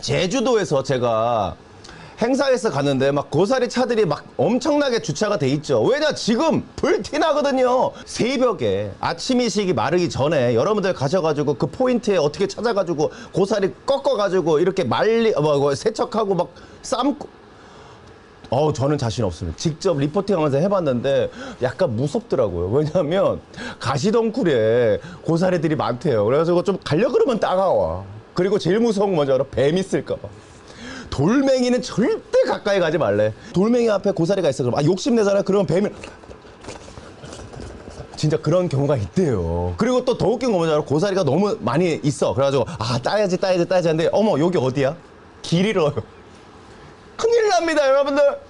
제주도에서 제가 행사에서 갔는데 막 고사리 차들이 막 엄청나게 주차가 돼 있죠. 왜냐 지금 불티나거든요. 새벽에 아침 이식이 마르기 전에 여러분들 가셔가지고 그 포인트에 어떻게 찾아가지고 고사리 꺾어가지고 이렇게 말리 뭐, 뭐 세척하고 막 삶고 어 저는 자신 없습니다. 직접 리포팅하면서 해봤는데 약간 무섭더라고요. 왜냐하면 가시덩굴에 고사리들이 많대요. 그래가지고 좀 가려 그러면 따가워. 그리고 제일 무서운 건 뭔지 알아? 뱀 있을까봐. 돌멩이는 절대 가까이 가지 말래. 돌멩이 앞에 고사리가 있어. 그럼 아 욕심내잖아. 그러면 뱀이 진짜 그런 경우가 있대요. 그리고 또 더 웃긴 거 뭐냐? 고사리가 너무 많이 있어. 그래가지고 아 따야지 따야지 따야지 하는데 어머 여기 어디야? 길 잃어요. 큰일 납니다 여러분들.